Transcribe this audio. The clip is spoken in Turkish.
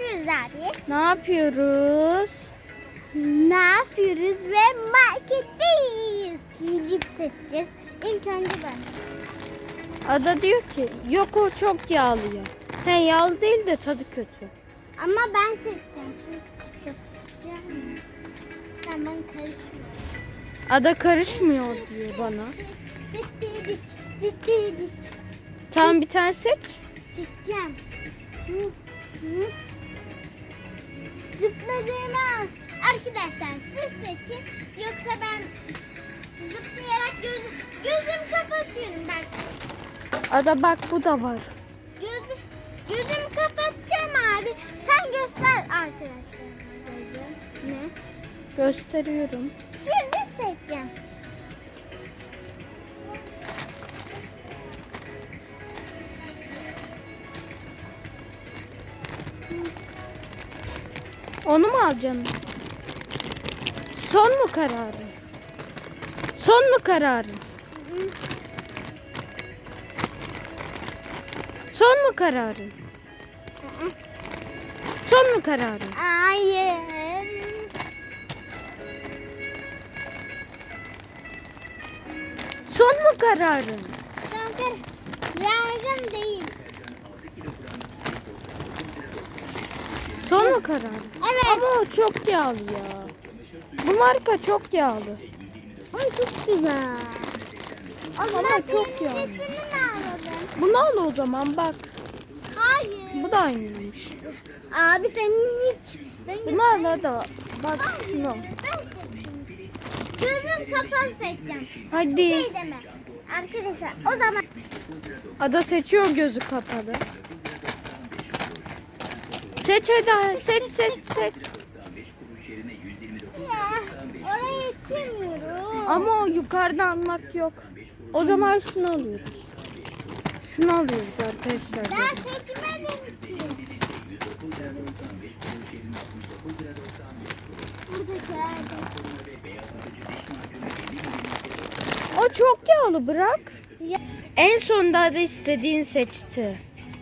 yapıyoruz abi? Ne yapıyoruz? Ne yapıyoruz ve marketteyiz. Cips seçeceğiz. İlk önce ben. Ada diyor ki yok o çok yağlı ya. He yağlı değil de tadı kötü. Ama ben seçeceğim. Çünkü çok sıcağım. Sen bana karışma. Ada karışmıyor diyor bana. Tamam bir tane seç. Seçeceğim. Hı, hı. Zıpladığımı al. Arkadaşlar siz seçin. Yoksa ben zıplayarak göz, gözüm kapatıyorum bak. Ada bak bu da var. Göz, gözümü kapatacağım abi. Sen göster arkadaşlar. Ne? Gösteriyorum. Şimdi seçeceğim. Onu mu alacaksın? Son mu kararın? Son mu kararın? Son mu kararın? Son mu kararın? Hayır. Son mu kararın? Kanka yardım değil. Son mu kararın? Evet. Ama o çok yağlı ya. Bu marka çok yağlı. O çok güzel. Ama zaman çok yağlı. Bunu al o zaman bak. Hayır. Bu da aynıymış. Abi senin hiç. Ben Bunu al Ada. Bak şunu. Gözüm kapalı seçeceğim. Hadi. Şey deme. Arkadaşlar o zaman Ada seçiyor gözü kapalı. Seç hadi seç seç seç. ya oraya yetemiyorum. Ama o yukarıda almak yok. O zaman şunu alıyoruz. Şunu alıyoruz arkadaşlar. Ben seçmedim ki. O çok yağlı bırak. Ya- En sonunda da istediğin seçti.